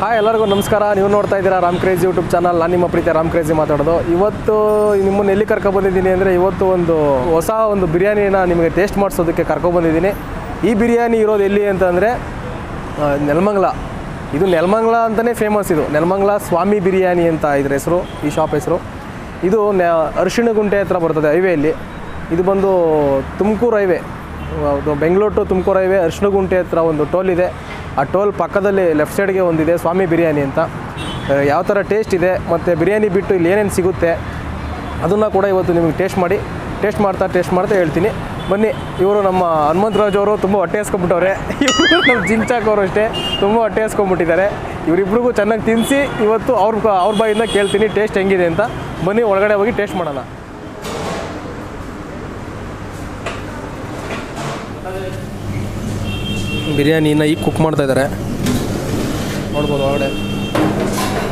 Hi, ಎಲ್ಲರಿಗೂ ನಮಸ್ಕಾರ. ನೀವು ನೋಡ್ತಾ ಇದ್ದೀರಾ ರಾಮ್ ಕ್ರೇಜಿ ಯೂಟ್ಯೂಬ್ ಚಾನಲ್. ನಾನು ನಿಮ್ಮ ಪ್ರೀತಿಯ ರಾಮ್ ಕ್ರೇಜಿ ಮಾತಾಡೋದು. ಇವತ್ತು ನಿಮ್ಮನ್ನು ಎಲ್ಲಿ ಕರ್ಕೊಬಂದಿದ್ದೀನಿ ಅಂದರೆ ಇವತ್ತು ಒಂದು ಹೊಸ ಒಂದು ಬಿರಿಯಾನಿನ ನಿಮಗೆ ಟೇಸ್ಟ್ ಮಾಡಿಸೋದಕ್ಕೆ ಕರ್ಕೊಬಂದಿದ್ದೀನಿ ಈ ಬಿರಿಯಾನಿ ಇರೋದು ಎಲ್ಲಿ ಅಂತಂದರೆ ನೆಲಮಂಗ್ಲ. ಇದು ನೆಲಮಂಗ್ಲ ಅಂತಲೇ ಫೇಮಸ್ ಇದು. ನೆಲಮಂಗ್ಲ ಸ್ವಾಮಿ ಬಿರಿಯಾನಿ ಅಂತ ಇದ್ರ ಹೆಸರು, ಈ ಶಾಪ್ ಹೆಸರು. ಇದು ನೆ, ಅರಿಶಿಣಗುಂಟೆ ಹತ್ರ ಬರ್ತದೆ ಹೈವೇಯಲ್ಲಿ ಇದು ಬಂದು Tumakuru highway Bengaluru to Tumakuru highway Arishinagunte ಹತ್ರ ಒಂದು ಟೋಲ್ ಇದೆ. ಆ ಟೋಲ್ ಪಕ್ಕದಲ್ಲಿ ಲೆಫ್ಟ್ ಸೈಡ್ಗೆ ಒಂದಿದೆ, ಸ್ವಾಮಿ ಬಿರಿಯಾನಿ ಅಂತ. ಯಾವ ಥರ ಟೇಸ್ಟ್ ಇದೆ, ಮತ್ತು ಬಿರಿಯಾನಿ ಬಿಟ್ಟು ಇಲ್ಲಿ ಏನೇನು ಸಿಗುತ್ತೆ, ಅದನ್ನು ಕೂಡ ಇವತ್ತು ನಿಮಗೆ ಟೇಸ್ಟ್ ಮಾಡಿ ಟೇಸ್ಟ್ ಮಾಡ್ತಾ ಟೇಸ್ಟ್ ಮಾಡ್ತಾ ಹೇಳ್ತೀನಿ. ಬನ್ನಿ, ಇವರು ನಮ್ಮ ಹನುಮಂತರಾಜ್ ಅವರು ತುಂಬ ಹೊಟ್ಟೆ ಹಸ್ಕೊಂಬಿಟ್ಟವ್ರೆ ಇವರು ನಮ್ಮ ಜಿಂಚಾಕ್ ಅಷ್ಟೇ, ತುಂಬ ಹೊಟ್ಟೆ ಹಸ್ಕೊಂಬಿಟ್ಟಿದ್ದಾರೆ ಇವರಿಬ್ರಿಗೂ ಚೆನ್ನಾಗಿ ತಿನ್ನಿಸಿ ಇವತ್ತು ಅವ್ರ ಅವ್ರ ಬಾಯಿಂದ ಕೇಳ್ತೀನಿ ಟೇಸ್ಟ್ ಹೆಂಗಿದೆ ಅಂತ. ಬನ್ನಿ, ಒಳಗಡೆ ಹೋಗಿ ಟೇಸ್ಟ್ ಮಾಡೋಣ. ಬಿರಿಯಾನಿನ ಈಗ ಕುಕ್ ಮಾಡ್ತಾ ಇದ್ದಾರೆ ನೋಡ್ಬೋದು ಒಳಗಡೆ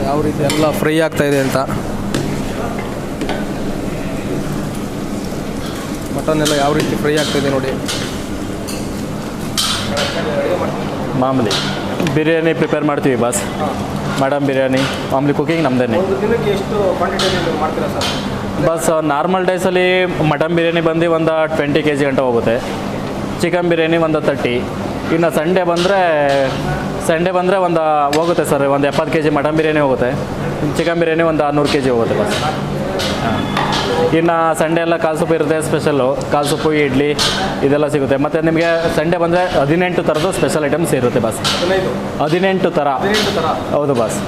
ಯಾವ ರೀತಿ ಎಲ್ಲ ಫ್ರೈ ಆಗ್ತಾ ಇದೆ ಅಂತ. ಮಟನ್ ಎಲ್ಲ ಯಾವ ರೀತಿ ಫ್ರೈ ಆಗ್ತಾ ಇದೆ ನೋಡಿ. ಮಾಮೂಲಿ. ಬಿರಿಯಾನಿ ಪ್ರಿಪೇರ್ ಮಾಡ್ತೀವಿ ಬಾಸ್ ಮೇಡಮ್ ಬಿರಿಯಾನಿ ಮಾಮೂಲಿ ಕುಕಿಂಗ್ ನಮ್ಮದೇನೆ ಎಷ್ಟು ಮಾಡ್ತೀರಾ ಸರ್ ಬಸ್ ನಾರ್ಮಲ್ ಡೇಸಲ್ಲಿ ಮಟನ್ ಬಿರಿಯಾನಿ ಬಂದು ಒಂದು ಟ್ವೆಂಟಿ ಕೆ ಜಿ ಗಂಟೆ ಹೋಗುತ್ತೆ. ಚಿಕನ್ ಬಿರಿಯಾನಿ ಒಂದು ತರ್ಟಿ ಇನ್ನು ಸಂಡೇ ಬಂದರೆ ಸಂಡೇ ಬಂದರೆ ಒಂದು ಹೋಗುತ್ತೆ ಸರ್ ಒಂದು ಎಪ್ಪತ್ತು ಕೆ ಜಿ ಮಟನ್ ಬಿರಿಯಾನಿ ಹೋಗುತ್ತೆ. ಚಿಕನ್ ಬಿರಿಯಾನಿ ಒಂದು ಆರುನೂರು ಕೆ ಜಿ ಹೋಗುತ್ತೆ ಬಸ್. ಹಾಂ. ಇನ್ನು ಸಂಡೇ ಎಲ್ಲ ಕಾಲು ಸೊಪ್ಪು ಇರುತ್ತೆ ಸ್ಪೆಷಲ್ಲು ಕಾಲು ಸೊಪ್ಪು ಇಡ್ಲಿ ಇದೆಲ್ಲ ಸಿಗುತ್ತೆ. ಮತ್ತು ನಿಮಗೆ ಸಂಡೇ ಬಂದರೆ ಹದಿನೆಂಟು ಥರದ್ದು ಸ್ಪೆಷಲ್ ಐಟಮ್ಸ್ ಇರುತ್ತೆ ಬಸ್. ಹದಿನೆಂಟು ಥರ ಹೌದು ಬಸ್.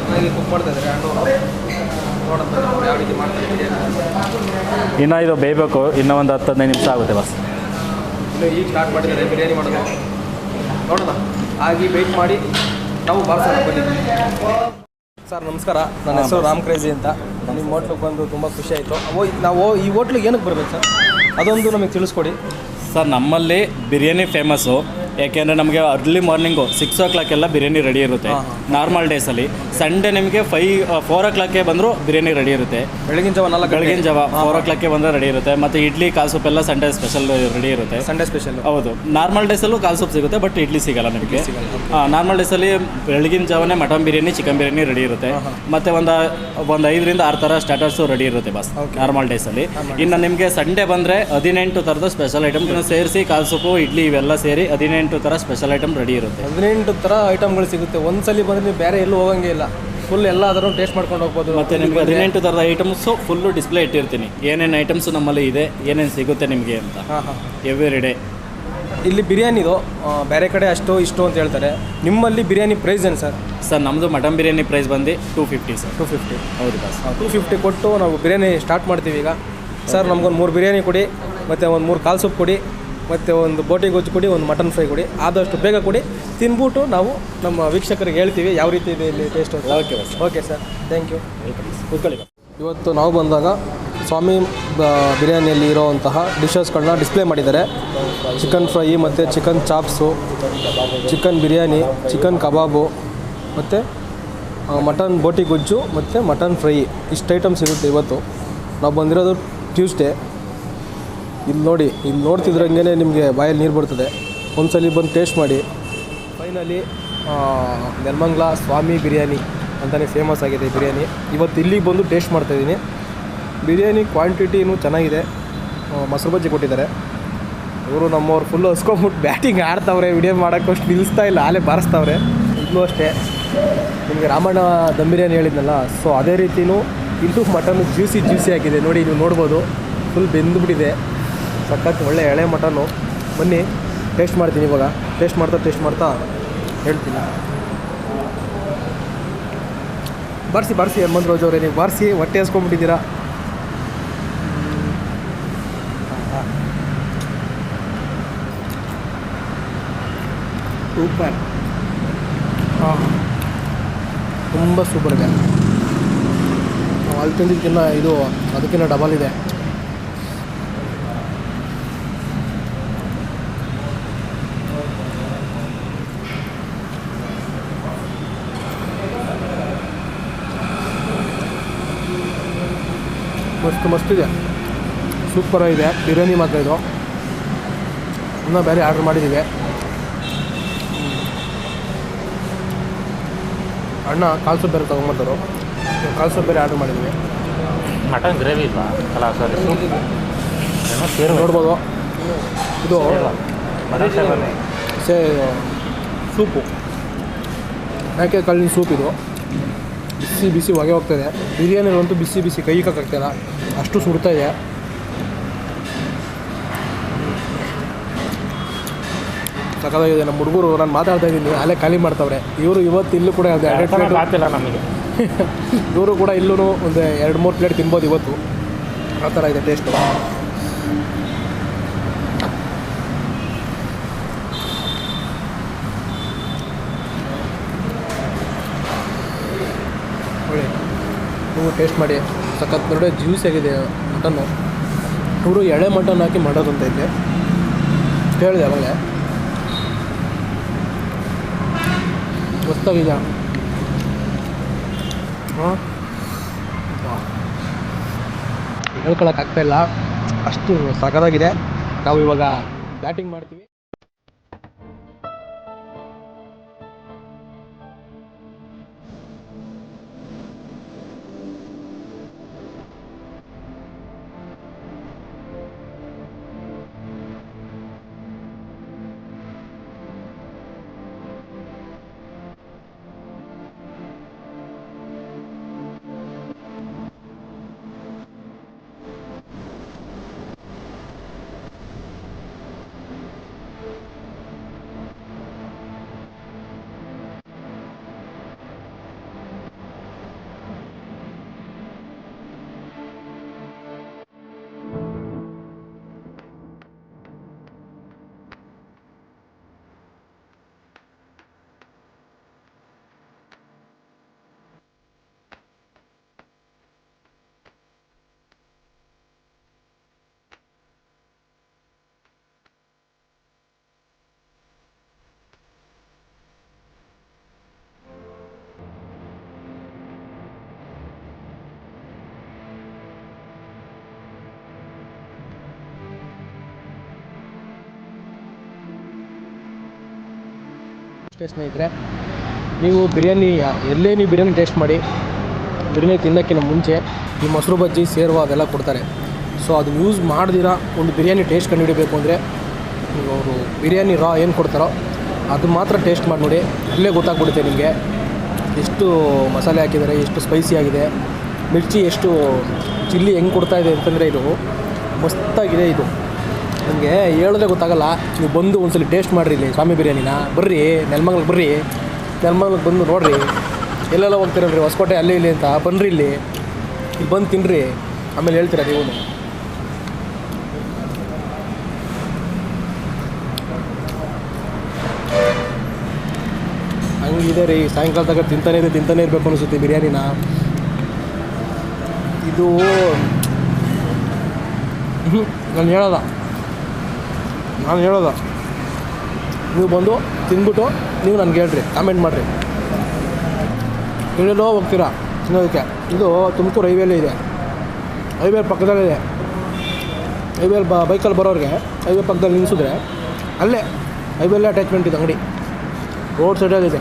ಇನ್ನು ಇದು ಬೇಯಬೇಕು. ಇನ್ನೂ ಒಂದು ಹತ್ತು ಹದಿನೈದು ನಿಮಿಷ ಆಗುತ್ತೆ ಬಸ್. ಈಗ ಸ್ಟಾರ್ಟ್ ಮಾಡಿದ್ದಾರೆ. ಬಿರಿಯಾನಿ ಮಾಡೋದು. ನೋಡೋಣ. ಆಗಿ ವೆಯ್ಟ್ ಮಾಡಿ. ನಾವು ಬಾರ್ಸೋಣ ಬನ್ನಿ ಸರ್ ನಮಸ್ಕಾರ. ನನ್ನ ಹೆಸರು ರಾಮ್ ಕ್ರೇಜಿ ಅಂತ. ನಿಮ್ಮ ಹೋಟ್ಲಿಗೆ ಬಂದು ತುಂಬ ಖುಷಿ ಆಯಿತು. ಓ ನಾವು ಈ ಹೋಟ್ಲಿಗೆ ಏನಕ್ಕೆ ಬರ್ಬೇಕು ಸರ್? ಅದೊಂದು ನಮಗೆ ತಿಳಿಸ್ಕೊಡಿ. ಸರ್ ನಮ್ಮಲ್ಲಿ ಬಿರಿಯಾನಿ ಫೇಮಸ್ಸು ಯಾಕೆಂದರೆ ನಮಗೆ early morning six o'clock ಎಲ್ಲ ಬಿರಿಯಾನಿ ರೆಡಿ ಇರುತ್ತೆ. ನಾರ್ಮಲ್ ಡೇಸಲ್ಲಿ ಸಂಡೇ ನಿಮಗೆ ಫೈವ್ ಫೋರ್ ಓ ಕ್ಲಾಕ್ಗೆ ಬಂದರೂ ಬಿರಿಯಾನಿ ರೆಡಿ ಇರುತ್ತೆ. ಬೆಳಗಿನ ಜಾವ ನಾಲ್ಕು ಬೆಳಗಿನ ಜಾವ ಫೋರ್ ಓ ಕ್ಲಾಕ್ಗೆ ಬಂದರೆ ರೆಡಿ ಇರುತ್ತೆ. ಮತ್ತು ಇಡ್ಲಿ ಕಾಲು ಸೂಪ್ ಎಲ್ಲ ಸಂಡೇ ಸ್ಪೆಷಲ್ ರೆಡಿ ಇರುತ್ತೆ. ಸಂಡೇ ಸ್ಪೆಷಲ್ ಹೌದು. ನಾರ್ಮಲ್ ಡೇಸಲ್ಲೂ ಕಾಲು ಸೂಪ್ ಸಿಗುತ್ತೆ ಬಟ್ ಇಡ್ಲಿ ಸಿಗಲ್ಲ ನಿಮಗೆ. ನಾರ್ಮಲ್ ಡೇಸಲ್ಲಿ ಬೆಳಗಿನ ಜಾವನೇ mutton biryani chicken biryani ready ಇರುತ್ತೆ. ಮತ್ತು ಒಂದು ಒಂದು ಐದರಿಂದ ಆರು ಥರ ಸ್ಟಾರ್ಟರ್ಸು ರೆಡಿ ಇರುತ್ತೆ ಬಸ್ ನಾರ್ಮಲ್ ಡೇಸಲ್ಲಿ ಇನ್ನು ನಿಮಗೆ ಸಂಡೇ ಬಂದರೆ ಹದಿನೆಂಟು ಥರದ ಸ್ಪೆಷಲ್ ಐಟಮ್ ಸೇರಿಸಿ ಕಾಲು ಸೂಪು ಇಡ್ಲಿ ಇವೆಲ್ಲ ಸೇರಿ ಹದಿನೆಂಟು ಥರ ಸ್ಪೆಷಲ್ ಐಟಮ್ ರೆಡಿ ಇರುತ್ತೆ. ಹದಿನೆಂಟು ಥರ ಐಟಮ್ಗಳು ಸಿಗುತ್ತೆ. ಒಂದ್ಸಲಿ ಬಂದರೆ ನೀವು ಬೇರೆ ಎಲ್ಲೂ ಹೋಗಂಗೆ ಇಲ್ಲ. ಫುಲ್ ಎಲ್ಲ ಅದನ್ನು ಟೇಸ್ಟ್ ಮಾಡ್ಕೊಂಡು ಹೋಗ್ಬೋದು. ಮತ್ತು ನಿಮಗೆ ಹದಿನೆಂಟು ಥರದ ಐಟಮ್ಸು ಫುಲ್ಲು ಡಿಸ್ಪ್ಲೇ ಇಟ್ಟಿರ್ತೀನಿ. ಏನೇನು ಐಟಮ್ಸು ನಮ್ಮಲ್ಲಿ ಇದೆ ಏನೇನು ಸಿಗುತ್ತೆ ನಿಮಗೆ ಅಂತ. ಹಾಂ ಹಾಂ. ಎವ್ರಿ ಡೇ ಇಲ್ಲಿ ಬಿರಿಯಾನಿದು ಆ, ಬೇರೆ ಕಡೆ ಅಷ್ಟು ಇಷ್ಟು ಅಂತ ಹೇಳ್ತಾರೆ. ನಿಮ್ಮಲ್ಲಿ ಬಿರಿಯಾನಿ ಪ್ರೈಸ್ ಏನು ಸರ್? ಸರ್ ನಮ್ಮದು ಮಟನ್ ಬಿರಿಯಾನಿ ಪ್ರೈಸ್ ಬಂದು two fifty sir. Two fifty ಹೌದು ಸರ್. ಟೂ ಫಿಫ್ಟಿ ಕೊಟ್ಟು ನಾವು ಬಿರಿಯಾನಿ ಸ್ಟಾರ್ಟ್ ಮಾಡ್ತೀವಿ ಈಗ. ಸರ್ ನಮ್ಗೊಂದು ಮೂರು ಬಿರಿಯಾನಿ ಕೊಡಿ ಮತ್ತು ಒಂದು ಮೂರು ಕಾಲು ಸೂಪ್ ಕೊಡಿ. ಮತ್ತು ಒಂದು ಬೋಟಿ ಗೊಜ್ಜು ಕೊಡಿ ಒಂದು ಮಟನ್ ಫ್ರೈ ಕೊಡಿ ಆದಷ್ಟು ಬೇಗ ಕೊಡಿ ತಿನ್ಬಿಟ್ಟು ನಾವು ನಮ್ಮ ವೀಕ್ಷಕರಿಗೆ ಹೇಳ್ತೀವಿ ಯಾವ ರೀತಿ ಇದೆ ಇಲ್ಲಿ ಟೇಸ್ಟ್ ಅಂತ. Okay sir okay sir thank you ಕೂತ್ಕೊಳ್ಳಿ ಇವತ್ತು ನಾವು ಬಂದಾಗ ಸ್ವಾಮಿ ಬಿರಿಯಾನಿಯಲ್ಲಿ ಇರೋವಂತಹ ಡಿಶಸ್ಗಳನ್ನ ಡಿಸ್ಪ್ಲೇ ಮಾಡಿದ್ದಾರೆ. ಚಿಕನ್ ಫ್ರೈ ಮತ್ತು chicken chops chicken biryani chicken kebab ಮತ್ತು ಮಟನ್ ಬೋಟಿ ಗೊಜ್ಜು ಮತ್ತು ಮಟನ್ ಫ್ರೈ ಇಷ್ಟು ಐಟಮ್ ಸಿಗುತ್ತೆ ಇವತ್ತು. ನಾವು ಬಂದಿರೋದು ಟ್ಯೂಸ್ಡೇ ಇಲ್ಲಿ ನೋಡಿ, ಇಲ್ಲಿ ನೋಡ್ತಿದ್ರಂಗೆ ನಿಮಗೆ ಬಾಯಲ್ಲಿ ನೀರು ಬರ್ತದೆ. ಒಂದ್ಸಲಿ ಬಂದು ಟೇಸ್ಟ್ ಮಾಡಿ. ಫೈನಲಿ ನೆಲಮಂಗ್ಲ ಸ್ವಾಮಿ ಬಿರಿಯಾನಿ ಅಂತಲೇ ಫೇಮಸ್ ಆಗಿದೆ ಬಿರಿಯಾನಿ. ಇವತ್ತು ಇಲ್ಲಿಗೆ ಬಂದು ಟೇಸ್ಟ್ ಮಾಡ್ತಾಯಿದ್ದೀನಿ ಬಿರಿಯಾನಿ ಕ್ವಾಂಟಿಟಿನೂ ಚೆನ್ನಾಗಿದೆ. ಮೊಸರು ಬಜ್ಜಿ ಕೊಟ್ಟಿದ್ದಾರೆ. ಇವರು ನಮ್ಮವ್ರು ಫುಲ್ ಹಸ್ಕೊಂಬಿಟ್ಟು ಬ್ಯಾಟಿಂಗ್ ಆಡ್ತಾವ್ರೆ ವಿಡಿಯೋ ಮಾಡೋಕ್ಕಷ್ಟು ನಿಲ್ಲಿಸ್ತಾ ಇಲ್ಲ, ಆಲೇ ಬಾರಿಸ್ತಾವ್ರೆ. ಇಲ್ಲೂ ಅಷ್ಟೇ. ನಿಮಗೆ ರಾಮಣ್ಣ ದಮ್ ಬಿರಿಯಾನಿ ಹೇಳಿದ್ನಲ್ಲ ಸೊ ಅದೇ ರೀತಿಯೂ ಇಲ್ಲೂ ಮಟನ್ ಜ್ಯೂಸಿ ಜ್ಯೂಸಿ ಆಗಿದೆ. ನೋಡಿ, ನೀವು ನೋಡ್ಬೋದು. ಫುಲ್ ಬೆಂದುಬಿಟ್ಟಿದೆ. ಸಖತ್ ಒಳ್ಳೆ ಎಳೆ ಮಟನು ಬನ್ನಿ ಟೇಸ್ಟ್ ಮಾಡ್ತೀನಿ ಇವಾಗ. ಟೇಸ್ಟ್ ಮಾಡ್ತಾ ಟೇಸ್ಟ್ ಮಾಡ್ತಾ ಹೇಳ್ತೀನಿ. ಬಾರಿಸಿ ಬಾರಿಸಿ ಹನುಮಂತ ರೋಜ್ ಅವರೇ, ನೀವು ಬಾರಿಸಿ, ಹೊಟ್ಟೆ ಹಸ್ಕೊಂಡ್ಬಿಟ್ಟಿದ್ದೀರಾ? ಸೂಪರ್ ಹಾಂ. ತುಂಬ ಸೂಪರ್ ಇದೆ ಅಲ್ಲಿ ತಿಂದಿದ್ದಕ್ಕಿಂತ ಇದು ಅದಕ್ಕಿಂತ ಡಬಲ್ ಇದೆ. ಮಸ್ತ್ ಮಸ್ತ್ ಇದೆ ಸೂಪರ್ ಇದೆ ಬಿರಿಯಾನಿ ಮಾತ್ರ ಇದು. ಇನ್ನೂ ಬೇರೆ ಆರ್ಡ್ರ್ ಮಾಡಿದ್ದೀವಿ ಅಣ್ಣ ಕಾಲು ಸೂಪ್ ಬೇರೆ ತೊಗೊಂಬರ್ತಾರೆ ಕಾಲು ಸೂಪ್ ಬೇರೆ ಆರ್ಡ್ರ್ ಮಾಡಿದ್ದೀವಿ ಮಟನ್ ಗ್ರೇವಿ ಇಲ್ವಾ? ಅಲ್ಲ ಸೇರು. ನೋಡ್ಬೋದು. ಇದು ಸೇ ಸೂಪು. ಯಾಕೆ ಕಾಳಿನ ಸೂಪ್ ಇದು? ಬಿಸಿ ಬಿಸಿ ಹೊಗೆ ಹೋಗ್ತಾಯಿದೆ ಬಿರಿಯಾನಿಗಳಂತೂ ಬಿಸಿ ಬಿಸಿ ಕೈ ಹಾಕಾಗ್ತಾಯಿಲ್ಲ ಅಷ್ಟು ಸುಡ್ತಾ ಇದೆ. ಸಕ್ಕತ್ತಾಗಿದೆ ನಮ್ಮ ಹುಡುಗರು ನಾನು ಮಾತಾಡ್ತಾ ಇದ್ದೀನಿ. ಅಲ್ಲೇ ಖಾಲಿ ಮಾಡ್ತಾವ್ರೆ. ಇವರು ಇವತ್ತು ಇಲ್ಲೂ ಕೂಡ ಒಂದು ಎರಡು ಪ್ಲೇಟ್ ಆಗ್ತಿಲ್ಲ ನಮಗೆ. ಇವರು ಕೂಡ ಇಲ್ಲೂ ಒಂದು ಎರಡು ಮೂರು ಪ್ಲೇಟ್ ತಿನ್ಬೋದು ಇವತ್ತು. ಆ ಥರ ಇದೆ ಟೇಸ್ಟು ಒಳ್ಳೆ ನೀವು ಟೇಸ್ಟ್ ಮಾಡಿ. ಸಖತ್ ನೋಡಿ ಜ್ಯೂಸ್ ಆಗಿದೆ ಮಟನ್ನು. ಇವರು ಎಳೆ ಮಟನ್ ಹಾಕಿ ಮಾಡೋದಂತ ಇದೆ ಹೇಳಿದೆ ಅವಾಗಲೇ ಹೊಸ್ತಾಗಿದೆ ಹಾಂ? ಹೇಳ್ಕೊಳಕ್ಕಾಗ್ತಾ ಇಲ್ಲ. ಅಷ್ಟು ಸಖತ್ತಾಗಿದೆ. ನಾವು ಇವಾಗ ಬ್ಯಾಟಿಂಗ್ ಮಾಡ್ತೀವಿ. ಅಷ್ಟೇ ಸ್ನೇಹಿತರೆ, ನೀವು ಬಿರಿಯಾನಿ, ಎಲ್ಲೇ ನೀವು ಬಿರಿಯಾನಿ ಟೇಸ್ಟ್ ಮಾಡಿ, ಬಿರಿಯಾನಿ ತಿನ್ನೋಕ್ಕಿಂತ ಮುಂಚೆ ಈ ಮೊಸರು ಬಜ್ಜಿ ಸೇರುವ ಅದೆಲ್ಲ ಕೊಡ್ತಾರೆ. ಸೊ ಅದು ಯೂಸ್ ಮಾಡ್ದಿರ ಒಂದು ಬಿರಿಯಾನಿ ಟೇಸ್ಟ್ ಕಂಡುಹಿಡಬೇಕು ಅಂದರೆ ಅವರು ಬಿರಿಯಾನಿ ರಾ ಏನು ಕೊಡ್ತಾರೋ ಅದು ಮಾತ್ರ ಟೇಸ್ಟ್ ಮಾಡಿ ನೋಡಿ, ಅಲ್ಲೇ ಗೊತ್ತಾಗ್ಬಿಡುತ್ತೆ ನಿಮಗೆ. ಎಷ್ಟು ಮಸಾಲೆ ಹಾಕಿದ್ದಾರೆ, ಎಷ್ಟು ಸ್ಪೈಸಿ ಆಗಿದೆ, ಮಿರ್ಚಿ ಎಷ್ಟು ಚಿಲ್ಲಿ ಹೆಂಗೆ ಕೊಡ್ತಾಯಿದೆ ಅಂತಂದರೆ ಇದು ಮಸ್ತಾಗಿದೆ ಇದು. ನಿಮಗೆ ಹೇಳಿದ್ರೆ ಗೊತ್ತಾಗಲ್ಲ. ನೀವು ಬಂದು ಒಂದ್ಸಲಿ ಟೇಸ್ಟ್ ಮಾಡಿರಿ ಇಲ್ಲಿ ಸ್ವಾಮಿ ಬಿರಿಯಾನಿನ. ಬರ್ರಿ ನೆಲಮಂಗ್ಲಕ್ಕೆ ಬರ್ರಿ. ನೆಲಮಂಗ್ಲಕ್ಕೆ ಬಂದು ನೋಡ್ರಿ. ಎಲ್ಲೆಲ್ಲ ಹೋಗ್ತೀರಲ್ರಿ? ಹೊಸಕೋಟೆ ಅಲ್ಲಿ ಇಲ್ಲಿ ಅಂತ. ಬನ್ನಿರಿ ಇಲ್ಲಿ. ಇಲ್ಲಿ ಬಂದು ತಿನ್ನಿರಿ ಆಮೇಲೆ ಹೇಳ್ತೀರಾ ನೀವು? ಹಂಗಿದೆ ರೀ. ಸಾಯಂಕಾಲದಾಗ ತಿಂತಾನೆ ಇದೆ ತಿಂತಾನೆ ಇರಬೇಕು ಅನಿಸುತ್ತೆ ಬಿರಿಯಾನಿನ. ಇದು ನಾನು ಹೇಳೋದ ನಾನು ಹೇಳೋದು. ನೀವು ಬಂದು ತಿಂದ್ಬಿಟ್ಟು ನೀವು ನನಗೆ ಹೇಳ್ರಿ ಕಾಮೆಂಟ್ ಮಾಡಿರಿ. ಎಲ್ಲೆಲ್ಲೋ ಹೋಗ್ತೀರಾ ತಿನ್ನೋದಕ್ಕೆ? ಇದು ತುಮಕೂರು ಹೈವೇಲಿ ಇದೆ. ಹೈವೇ ಪಕ್ಕದಲ್ಲಿದೆ ಹೈವೇಲಿ ಬ ಬೈಕಲ್ಲಿ ಬರೋರಿಗೆ ಹೈವೇ ಪಕ್ಕದಲ್ಲಿ ನಿಲ್ಲಿಸಿದ್ರೆ ಅಲ್ಲೇ ಹೈವೇಲೇ ಅಟ್ಯಾಚ್ಮೆಂಟ್ ಇದೆ ಅಂಗಡಿ. ರೋಡ್ ಸೈಡಲ್ಲಿದೆ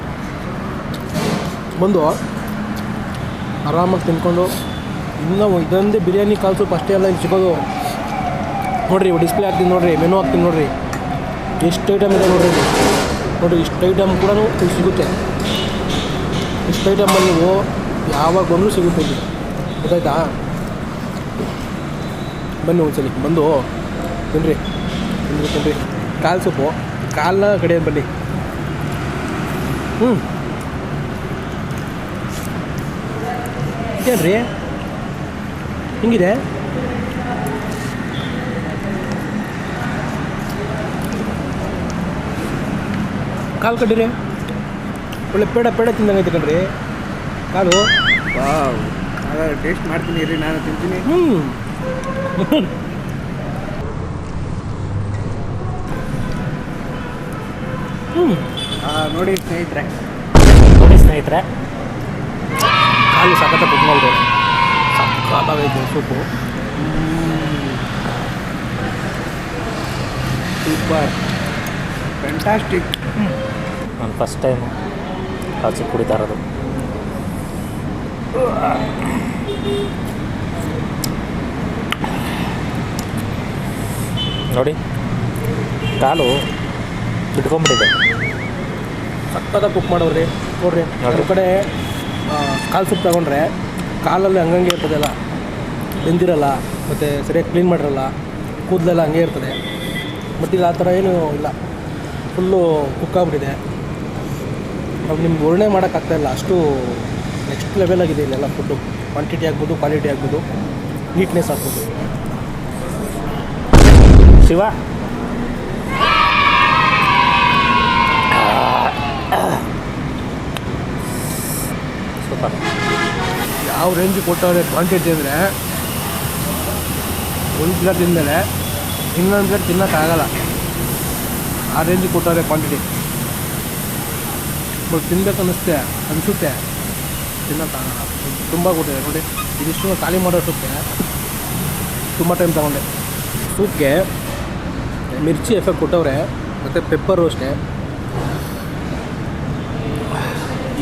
ಬಂದು ಆರಾಮಾಗಿ ತಿನ್ಕೊಂಡು, ಇನ್ನೂ ಇದೊಂದೇ ಬಿರಿಯಾನಿ ಕಾಲು ಸೂಪ್ ಎಲ್ಲ ಇಲ್ಲಿ ಸಿಗೋದು. ನೋಡಿರಿ ಡಿಸ್ಪ್ಲೇ ಆಗ್ತೀನಿ ನೋಡಿರಿ ಮೆನು ಆಗ್ತೀನಿ ನೋಡಿರಿ. ಎಷ್ಟು ಐಟಮ್ ಇದೆ ನೋಡಿರಿ ನೋಡಿರಿ, ಇಷ್ಟು ಐಟಮ್ ಕೂಡ ಸಿಗುತ್ತೆ. ಇಷ್ಟು ಐಟಮಲ್ಲಿ ನೀವು ಯಾವಾಗ ಬಂದರೂ ಸಿಗುತ್ತೆ ಇಲ್ಲಿ. ಗೊತ್ತಾಯ್ತಾ? ಬನ್ನಿ ಒಂದ್ಸಲಿ, ಬಂದು ತಿನ್ನಿರಿ ತಿನ್ನಿರಿ ತಿನ್ನಿರಿ ಕಾಲು ಸೊಪ್ಪು ಕಾಲನ್ನ ಕಡೆ ಬನ್ನಿ. ಹ್ಞೂ ಏನ್ರಿ? ಹಿಂಗಿದೆ? ಕಾಲು ಕಡ್ಡಿರಿ ಒಳ್ಳೆ ಪೇಡ ಪೇಡ ತಿಂದಂಗೈತೆ ಕಣ್ರಿ. ಕಾಲು. ವಾವ್. ಟೇಸ್ಟ್ ಮಾಡ್ತೀನಿ ರೀ ನಾನು ತಿಂತೀನಿ. ಹ್ಞೂ ಹ್ಞೂ ನೋಡಿ ಸ್ನೇಹಿತರೆ. ನೋಡಿ ಸ್ನೇಹಿತರೆ. ಕಾಲು ಸಖತ್ತ ಕುತ್ಕೊಳ್ರಿ ಸಖತ್ತಾಗೈತೆ ಸೂಪು. ಸೂಪರ್. ಫ್ಯಾಂಟಾಸ್ಟಿಕ್ ನಾನು ಫಸ್ಟ್ ಟೈಮ್ ಕಾಚಿ ಕುಡಿತಾ ಇರೋದು. ನೋಡಿ ಕಾಲು ಇಟ್ಕೊಂಬಿಟ್ಟಿದೆ ಸಕ್ಕತ್ತಾಗಿ ಕುಕ್ ಮಾಡೋರಿ ನೋಡ್ರಿ ಅದ್ರ ನಮ್ಮ ಕಡೆ ಕಾಲು ಸೂಪ್ ತಗೊಂಡ್ರೆ ಕಾಲಲ್ಲಿ ಹಂಗಂಗೆ ಇರ್ತದಲ್ಲ ಬೆಂದಿರಲ್ಲ ಮತ್ತು ಸರಿಯಾಗಿ ಕ್ಲೀನ್ ಮಾಡಿರಲ್ಲ ಕೂದಲೆಲ್ಲ ಹಂಗೆ ಇರ್ತದೆ. ಬಟ್ ಇಲ್ಲಿ ಆ ಥರ ಏನೂ ಇಲ್ಲ. ಫುಲ್ಲು ಕುಕ್ ಆಗ್ಬಿಟ್ಟಿದೆ. ನಾವು ನಿಮ್ಗೆ ವರ್ಣೆ ಮಾಡೋಕ್ಕಾಗ್ತಾ ಇಲ್ಲ. ಅಷ್ಟು ನೆಕ್ಸ್ಟ್ ಲೆವೆಲ್ ಆಗಿದೆ ಇಲ್ಲೆಲ್ಲ ಫುಡ್ಡು ಕ್ವಾಂಟಿಟಿ ಆಗ್ಬೋದು ಕ್ವಾಲಿಟಿ ಆಗ್ಬೋದು. ನೀಟ್ನೆಸ್ ಆಗ್ಬೋದು. ಶಿವ? ಸೂಪರ್ ಯಾವ ರೇಂಜ್ ಕೊಟ್ಟವ್ರೆ ಕ್ವಾಂಟಿಟಿ ಅಂದರೆ ಒಂದು ಪ್ಲೇಟ್ ತಿಂದಮೇಲೆ ಇನ್ನೊಂದು ಪ್ಲೇಟ್ ತಿನ್ನೋಕ್ಕಾಗಲ್ಲ. ಆ ರೇಂಜ್ ಕೊಟ್ಟವ್ರೆ ಕ್ವಾಂಟಿಟಿ ಬಟ್ ತಿನ್ಬೇಕು ಅನ್ನಿಸುತ್ತೆ ಅನಿಸುತ್ತೆ. ತಿನ್ನೋಕ್ಕಾಗಲ್ಲ ತುಂಬ ಕೊಟ್ಟಿದೆ ನೋಡಿ ಇದಿಷ್ಟು ಖಾಲಿ ಮಾಡೋಷ್ಟಕ್ಕೆ ತುಂಬ ಟೈಮ್ ತಗೊಂಡೆ. ಸೂಪ್ಗೆ ಮಿರ್ಚಿ ಎಫೆಕ್ಟ್ ಕೊಟ್ಟವ್ರೆ, ಮತ್ತು ಪೆಪ್ಪರು ಅಷ್ಟೇ.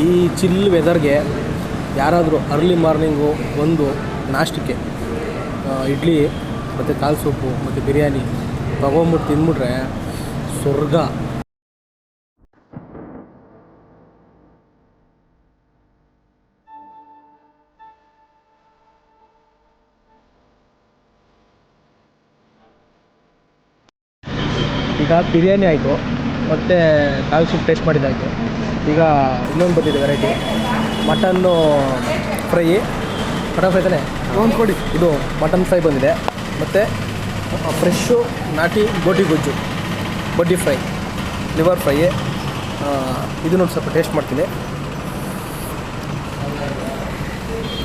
ಈ ಚಿಲ್ ವೆದರ್ಗೆ ಯಾರಾದರೂ ಅರ್ಲಿ ಮಾರ್ನಿಂಗು ಒಂದು ನಾಷ್ಟಕ್ಕೆ ಇಡ್ಲಿ, ಮತ್ತು ಕಾಲು ಸೂಪು ಮತ್ತು ಬಿರಿಯಾನಿ ತೊಗೊಂಬಿಟ್ಟು ತಿಂದ್ಬಿಟ್ರೆ ಸ್ವರ್ಗ. ಈಗ ಬಿರಿಯಾನಿ ಆಯಿತು ಮತ್ತು ಕಾಲು ಸೂಪ್ ಟೇಸ್ಟ್ ಮಾಡಿದ್ದಾಯಿತು ಈಗ ಇನ್ನೊಂದು ಬಂದಿದೆ variety mutton fry. Mutton fry ತಾನೆ? ಒಂದು ಕೊಡಿ ಇದು ಮಟನ್ ಫ್ರೈ ಬಂದಿದೆ. ಮತ್ತು ಫ್ರೆಶ್ಶು ನಾಟಿ ಗೋಟಿ ಗೊಜ್ಜು. ಬಡ್ಡಿ ಫ್ರೈ. Liver fry. ಇದನ್ನೊಂದು ಸ್ವಲ್ಪ ಟೇಸ್ಟ್ ಮಾಡ್ತೀನಿ.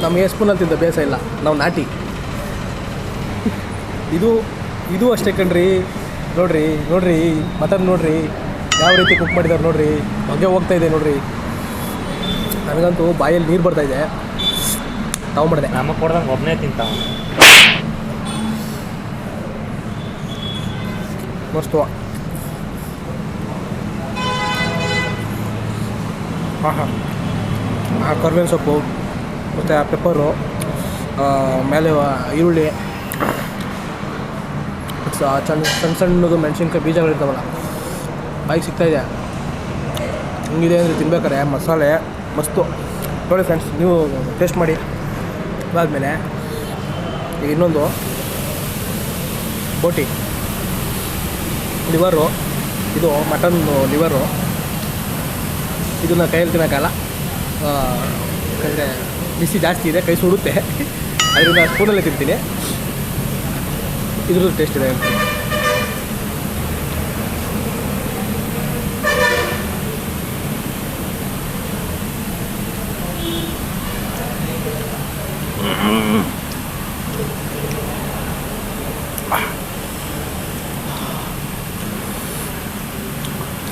ನಮಗೆ ಸ್ಪೂನಲ್ಲಿ ತಿಂದ ಬೇಸ ಇಲ್ಲ. ನಾವು ನಾಟಿ. ಇದು ಇದು ಅಷ್ಟೇ ಕಣ್ರಿ. ನೋಡ್ರಿ ನೋಡ್ರಿ ಮಟನ್ ನೋಡ್ರಿ ಯಾವ ರೀತಿ ಕುಕ್ ಮಾಡಿದ್ದಾರೆ ನೋಡ್ರಿ ಹೊಗೆ ಹೋಗ್ತಾ ಇದೆ ನೋಡ್ರಿ. ನನಗಂತೂ ಬಾಯಲ್ಲಿ ನೀರು ಬರ್ತಾ ಇದೆ. ತಗೊಂಬಿಡ್ದೆ ನಮ್ಮ ಕೊಡ್ದಂಗೆ ಒಬ್ಬನೇ ತಿಂತಾವ. ಮಸ್ತು ಹಾಂ ಹಾಂ ಆ ಕರ್ಬೇವಿನ ಸೊಪ್ಪು ಮತ್ತು ಆ ಪೆಪ್ಪರು ಮೇಲೆ ಈರುಳ್ಳಿ ಸಣ್ಣ ಸಣ್ಣ ಸಣ್ಣದು ಮೆಣಸಿನ್ಕಾಯಿ ಬೀಜಗಳಿರ್ತಾವಲ್ಲ, ಬಾಯಿಗೆ ಸಿಗ್ತಾಯಿದೆ ಹಿಂಗಿದೆ ಅಂದರೆ ತಿನ್ಬೇಕಾರೆ, ಮಸಾಲೆ ಮಸ್ತು. ನೋಡಿ ಫ್ರೆಂಡ್ಸ್ ನೀವು ಟೇಸ್ಟ್ ಮಾಡಿ. ಅದಾದಮೇಲೆ ಈಗ ಇನ್ನೊಂದು ಬೋಟಿ. ಲಿವರು ಇದು ಮಟನ್ ಲಿವರು ಇದನ್ನು ಕೈಯಲ್ಲಿ ತಿನ್ನೋಕ್ಕಲ್ಲ ಯಾಕಂದರೆ ಬಿಸಿ ಜಾಸ್ತಿ ಇದೆ, ಕೈ ಸುಡುತ್ತೆ. ಅದರಿಂದ ಸ್ಪೂನಲ್ಲೇ ತಿಂತೀನಿ. ಇದ್ರದ್ದು ಟೇಸ್ಟ್ ಇದೆ ಅಂತ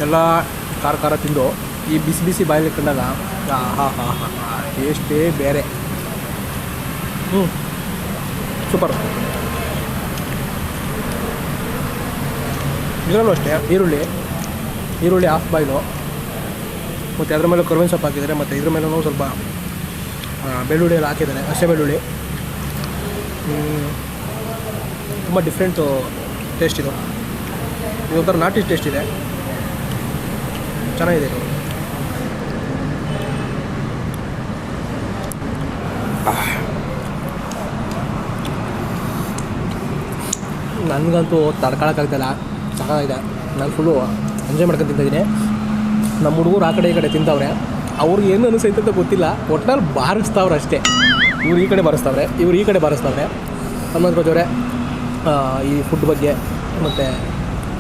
ಎಲ್ಲ ಖಾರ ಖಾರ ತಿಂದು ಈ ಬಿಸಿ ಬಿಸಿ ಬಾಯಲ್ಲಿ ಕಂಡಾಗ ಹಾ ಹಾ ಹಾ ಹಾ ಟೇಸ್ಟೇ ಬೇರೆ. ಹ್ಞೂ ಸೂಪರ್. ಇದರಲ್ಲೂ ಅಷ್ಟೇ, ಈರುಳ್ಳಿ ಈರುಳ್ಳಿ ಹಾಫ್ ಬಾಯ್ಲು ಮತ್ತು ಅದ್ರ ಮೇಲೆ ಕರ್ಬೇವಿನ ಸೊಪ್ಪು ಹಾಕಿದ್ದಾರೆ ಮತ್ತು ಇದ್ರ ಮೇಲೂ ಸ್ವಲ್ಪ ಬೆಳ್ಳುಳ್ಳಿ ಎಲ್ಲ ಹಾಕಿದ್ದಾರೆ, ಹಸೆ ಬೆಳ್ಳುಳ್ಳಿ. ತುಂಬ ಡಿಫ್ರೆಂಟು ಟೇಸ್ಟ್ ಇದು. ಇದೊಂಥರ ನಾಟಿ ಟೇಸ್ಟ್ ಇದೆ. ಚೆನ್ನಾಗಿದೆ ಇದು. ನನಗಂತೂ ತಡ್ಕೊಳಕ್ಕಾಗ್ತಿಲ್ಲ. ಚೆನ್ನಾಗಿದೆ ನಾನು ಫುಲ್ಲು ಎಂಜಾಯ್ ಮಾಡ್ಕೊಂಡು ತಿಂತಿದ್ದೀನಿ ನಮ್ಮ ಹುಡುಗರು ಆ ಕಡೆ ಈ ಕಡೆ ತಿಂತವ್ರೆ. ಅವ್ರಿಗೆ ಏನು ಅನಿಸೈತೆ ಅಂತ ಗೊತ್ತಿಲ್ಲ. ಒಟ್ನಲ್ಲಿ ಬಾರಿಸ್ತಾವ್ರೆ ಅಷ್ಟೇ. ಇವ್ರು ಈ ಕಡೆ ಬಾರಿಸ್ತಾವ್ರೆ, ಇವ್ರು ಈ ಕಡೆ ಬಾರಿಸ್ತಾವ್ರೆ. ಹನುಮಂತ ರಾಜವ್ರೆ ಈ ಫುಡ್ ಬಗ್ಗೆ, ಮತ್ತು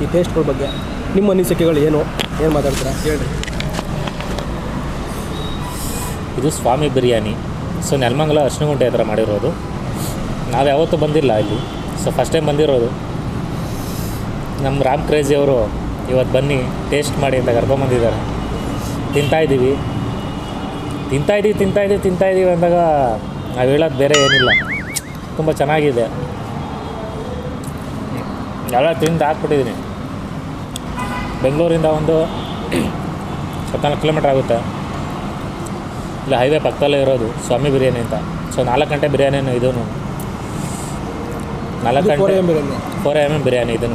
ಈ ಟೇಸ್ಟ್ಗಳ ಬಗ್ಗೆ ನಿಮ್ಮ ಅನಿಸಿಕೆಗಳು ಏನು? ಏನು ಮಾತಾಡ್ತೀರಾ? ಹೇಳಿ ಇದು ಸ್ವಾಮಿ ಬಿರಿಯಾನಿ. ಸೊ ನೆಲಮಂಗಲ ಅಶ್ನಗುಂಟೆ ಹತ್ರ ಮಾಡಿರೋದು. ನಾವು ಯಾವತ್ತೂ ಬಂದಿಲ್ಲ ಇಲ್ಲಿ. ಸೊ ಫಸ್ಟ್ ಟೈಮ್ ಬಂದಿರೋದು. ನಮ್ಮ ರಾಮ್ ಕ್ರೇಜಿ ಅವರು ಇವತ್ತು ಬನ್ನಿ ಟೇಸ್ಟ್ ಮಾಡಿ ಅಂತ ಕರ್ಕೊಂಬಂದಿದ್ದಾರೆ. ತಿಂತಾಯಿದ್ದೀವಿ ತಿಂತಾಯಿದ್ದೀವಿ ತಿಂತಾಯಿದ್ದೀವಿ ತಿಂತಾಯಿದ್ದೀವಿ ಅಂದಾಗ ನಾವು ಹೇಳೋದು ಬೇರೆ ಏನಿಲ್ಲ. ತುಂಬ ಚೆನ್ನಾಗಿದೆ. ಎಲ್ಲ ತಿಂದು ಹಾಕ್ಬಿಟ್ಟಿದ್ದೀನಿ ಬೆಂಗಳೂರಿಂದ ಒಂದು ಹದಿನಾಲ್ಕು ಕಿಲೋಮೀಟ್ರ್ ಆಗುತ್ತೆ. ಇಲ್ಲ ಹೈವೇ ಪಕ್ಕದಲ್ಲೇ ಇರೋದು ಸ್ವಾಮಿ ಬಿರಿಯಾನಿ ಅಂತ. ಸೊ ನಾಲ್ಕು ಗಂಟೆ ಬಿರಿಯಾನಿನೂ ಇದೂ ನಾಲ್ಕು ಗಂಟೆ ಫೋರ್ ಎಂ ಎಂ ಬಿರಿಯಾನಿ. ಇದೂ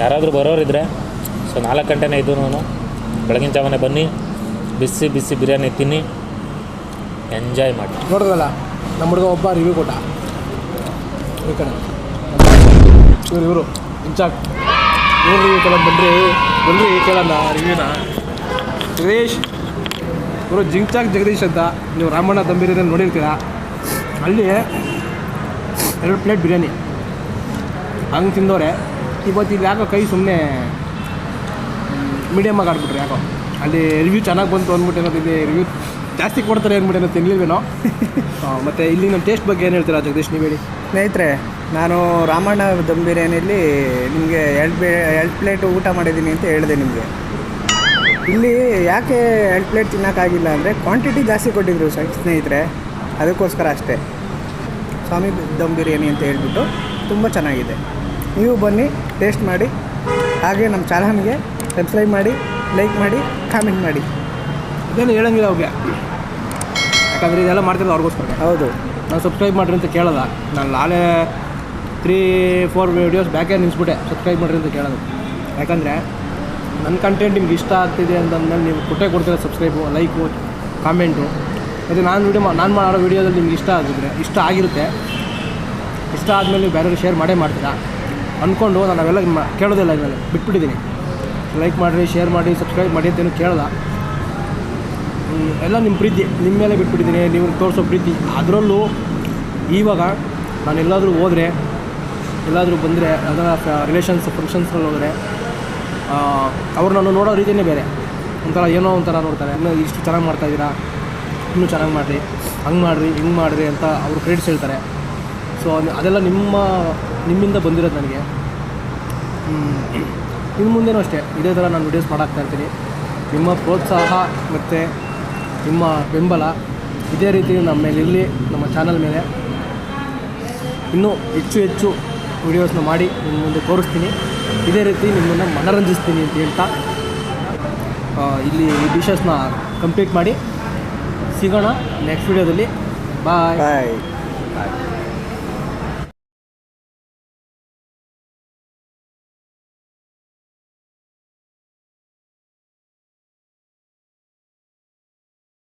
ಯಾರಾದರೂ ಬರೋರಿದ್ರೆ ಸೊ ನಾಲ್ಕು ಗಂಟೆನೇ ನಾನು. ಬೆಳಗಿನ ಜಾವನೇ ಬನ್ನಿ. ಬಿಸಿ ಬಿಸಿ ಬಿರಿಯಾನಿ ತಿನ್ನಿ. ಎಂಜಾಯ್ ಮಾಡಿ. ನೋಡಿದ್ರಲ್ಲ, ನಮ್ಮ ಹುಡುಗ ಒಬ್ಬ ರಿವ್ಯೂ ಕೊಟ್ಟ. ಈ ಕಡೆ. ಇವರು ಇವರು. ಇಂಚಾಕ್ ಇವ್ರು ರಿವ್ಯೂ ಕೇಳೋದು ಬನ್ರಿ ಬನ್ರಿ ಕೇಳೋಣ ರಿವ್ಯೂನ ಜಗದೀಶ್, ಇವರು ಜಿಂಚಾಕ್ ಜಗದೀಶ್ ಅಂತ. ನೀವು ರಾಮಣ್ಣ ತಂಬಿರಿಯಲ್ಲಿ ನೋಡಿರ್ತೀರ? ಅಲ್ಲಿ ಎರಡು ಪ್ಲೇಟ್ ಬಿರಿಯಾನಿ. ಹಂಗೆ ತಿಂದವ್ರೆ. ಇವತ್ತು ಇಲ್ಲಿ ಯಾಕೋ ಕೈ ಸುಮ್ಮನೆ ಮೀಡಿಯಮ್ಮಾಗಿ ಆಡ್ಬಿಟ್ರು ಯಾಕೋ. ಅಲ್ಲಿ ರಿವ್ಯೂ ಚೆನ್ನಾಗಿ ಬಂತು ಅಂದ್ಬಿಟ್ಟು ಏನೋ ಇಲ್ಲಿ ರಿವ್ಯೂ ಜಾಸ್ತಿ ಕೊಡ್ತಾರೆ ಅಂದ್ಬಿಟ್ಟು ಏನೋ ತಿನ್ಲಿಲ್ವೇನೋ. ಮತ್ತು ಇಲ್ಲಿ ನಮ್ಮ ಟೇಸ್ಟ್ ಬಗ್ಗೆ ಏನು ಹೇಳ್ತೀರಾ ಜಗದೀಶ್ ನೀವು ಹೇಳಿ? ಸ್ನೇಹಿತರೆ ನಾನು ರಾಮಣ್ಣ ದಮ್ ಬಿರಿಯಾನಿಯಲ್ಲಿ ನಿಮಗೆ ಎರಡು ಬೇ ಎರಡು ಪ್ಲೇಟ್ ಊಟ ಮಾಡಿದ್ದೀನಿ ಅಂತ ಹೇಳಿದೆ ನಿಮಗೆ. ಇಲ್ಲಿ ಯಾಕೆ ಎರಡು ಪ್ಲೇಟ್ ತಿನ್ನೋಕ್ಕಾಗಿಲ್ಲ ಅಂದರೆ ಕ್ವಾಂಟಿಟಿ ಜಾಸ್ತಿ ಕೊಟ್ಟಿದ್ರು ಸ್ನೇಹಿತರೆ. ಅದಕ್ಕೋಸ್ಕರ ಅಷ್ಟೇ. ಸ್ವಾಮಿ ದಮ್ ಬಿರಿಯಾನಿ ಅಂತ ಹೇಳ್ಬಿಟ್ಟು ತುಂಬ ಚೆನ್ನಾಗಿದೆ. ನೀವು ಬನ್ನಿ. ಟೇಸ್ಟ್ ಮಾಡಿ ಹಾಗೆ ನಮ್ಮ ಚಾನಲ್ಗೆ ಸಬ್ಸ್ಕ್ರೈಬ್ ಮಾಡಿ ಲೈಕ್ ಮಾಡಿ ಕಾಮೆಂಟ್ ಮಾಡಿ. ಇದೇನು ಹೇಳಂಗಿಲ್ಲ ಅವ್ರಿಗೆ ಯಾಕಂದರೆ ಇದೆಲ್ಲ ಮಾಡ್ತಿರೋದು ಅವ್ರಿಗೋಸ್ಕರ. ಹೌದು. ನಾನು ಸಬ್ಸ್ಕ್ರೈಬ್ ಮಾಡಿರಿ ಅಂತ ಕೇಳೋದ ನಾನು ನಾಳೆ ತ್ರೀ ಫೋರ್ ವೀಡಿಯೋಸ್ ಬ್ಯಾಕೇ ನಿಲ್ಲಿಸ್ಬಿಟ್ಟೆ ಸಬ್ಸ್ಕ್ರೈಬ್ ಮಾಡಿರಿ ಅಂತ ಕೇಳೋದು. ಯಾಕಂದರೆ ನನ್ನ ಕಂಟೆಂಟ್ ನಿಮ್ಗೆ ಇಷ್ಟ ಆಗ್ತಿದೆ ಅಂತಂದ್ಮೇಲೆ ನೀವು ಕೊಟ್ಟೆ ಕೊಡ್ತೀರ ಸಬ್ಸ್ಕ್ರೈಬು ಲೈಕು ಕಾಮೆಂಟು ಮತ್ತು ನಾನು ವೀಡಿಯೋ ನಾನು ಮಾಡೋ ವೀಡಿಯೋದಲ್ಲಿ ನಿಮ್ಗೆ ಇಷ್ಟ ಆಗಿದ್ರೆ ಇಷ್ಟ ಆಗಿರುತ್ತೆ ಇಷ್ಟ ಆದಮೇಲೆ ನೀವು ಬೇರೆಯವ್ರಿಗೆ ಶೇರ್ ಮಾಡೇ ಮಾಡ್ತೀರಾ? ಅಂದ್ಕೊಂಡು ನಾನು ಅವೆಲ್ಲ ಕೇಳೋದಿಲ್ಲ ಇನ್ಮೇಲೆ ಬಿಟ್ಬಿಟ್ಟಿದ್ದೀನಿ. ಲೈಕ್ ಮಾಡಿರಿ ಶೇರ್ ಮಾಡಿ ಸಬ್ಸ್ಕ್ರೈಬ್ ಮಾಡಿ ಅಂತೇನು ಕೇಳಲ್ಲ. ಎಲ್ಲ ನಿಮ್ಮ ಪ್ರೀತಿ, ನಿಮ್ಮ ಮೇಲೆ ಬಿಟ್ಬಿಟ್ಟಿದ್ದೀನಿ. ನೀವು ತೋರಿಸೋ ಪ್ರೀತಿ. ಅದರಲ್ಲೂ ಇವಾಗ ನಾನು ಎಲ್ಲಾದರೂ ಹೋದರೆ, ಎಲ್ಲಾದರೂ ಬಂದರೆ, ಅದರ ರಿಲೇಷನ್ಸ್ ಫಂಕ್ಷನ್ಸ್ನಲ್ಲಿ ಹೋದರೆ ಅವ್ರು ನಾನು ನೋಡೋ ರೀತಿಯೇ ಬೇರೆ. ಒಂಥರ ಏನೋ ಒಂಥರ ನೋಡ್ತಾರೆ. ಇನ್ನೂ ಇಷ್ಟು ಚೆನ್ನಾಗಿ ಮಾಡ್ತಾಯಿದ್ದೀರಾ ಇನ್ನೂ ಚೆನ್ನಾಗಿ ಮಾಡಿರಿ. ಹಂಗೆ ಮಾಡಿರಿ, ಹಿಂಗೆ ಮಾಡಿರಿ ಅಂತ ಅವರು ಕ್ರೆಡಿಟ್ಸ್ ಹೇಳ್ತಾರೆ. ಸೊ ಅದೆಲ್ಲ ನಿಮ್ಮ ನಿಮ್ಮಿಂದ ಬಂದಿರೋದು ನನಗೆ. ಇನ್ನು ಮುಂದೆನೂ ಅಷ್ಟೇ, ಇದೇ ಥರ ನಾನು ವೀಡಿಯೋಸ್ ಮಾಡಾಕ್ತಾ ಇರ್ತೀನಿ. ನಿಮ್ಮ ಪ್ರೋತ್ಸಾಹ ಮತ್ತು ನಿಮ್ಮ ಬೆಂಬಲ ಇದೇ ರೀತಿ ನಮ್ಮ ಮೇಲೆ ಇರಲಿ, ನಮ್ಮ ಚಾನಲ್ ಮೇಲೆ. ಇನ್ನೂ ಹೆಚ್ಚು ಹೆಚ್ಚು ವೀಡಿಯೋಸ್ನ ಮಾಡಿ ನಿಮ್ಮ ಮುಂದೆ ತೋರಿಸ್ತೀನಿ. ಇದೇ ರೀತಿ ನಿಮ್ಮನ್ನು ಮನರಂಜಿಸ್ತೀನಿ ಅಂತ ಹೇಳ್ತಾ ಇಲ್ಲಿ ಈ ಡಿಶಸ್ನ ಕಂಪ್ಲೀಟ್ ಮಾಡಿ ಸಿಗೋಣ ನೆಕ್ಸ್ಟ್ ವೀಡಿಯೋದಲ್ಲಿ ಬಾಯ್ ಬಾಯ್